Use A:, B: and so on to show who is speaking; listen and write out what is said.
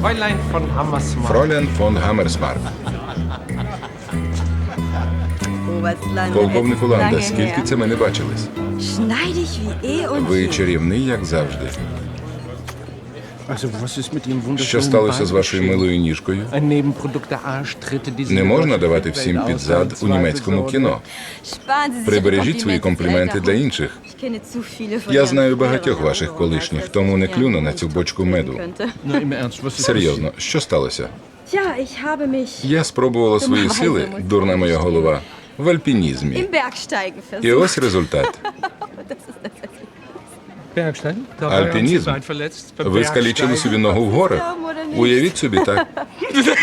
A: Fräulein von Hammersmark.
B: Фролян фон Гаммерсмарк.
C: Oberstland.
B: Полковнику Ланда, скільки це ми не бачились?
C: Шнайдіч und
B: Ви чарівний, як завжди. Що сталося з вашою милою ніжкою? Не можна давати всім під
A: aussagen,
B: зад у німецькому кіно. Прибережіть свої компліменти для інших. Я знаю багатьох ваших колишніх, тому не клюну на цю бочку меду. Серйозно, що сталося? Я спробувала свої сили, дурна моя голова, в альпінізмі. І ось результат. Альпінізм. Ви скалічили собі ногу в горах? Уявіть собі так.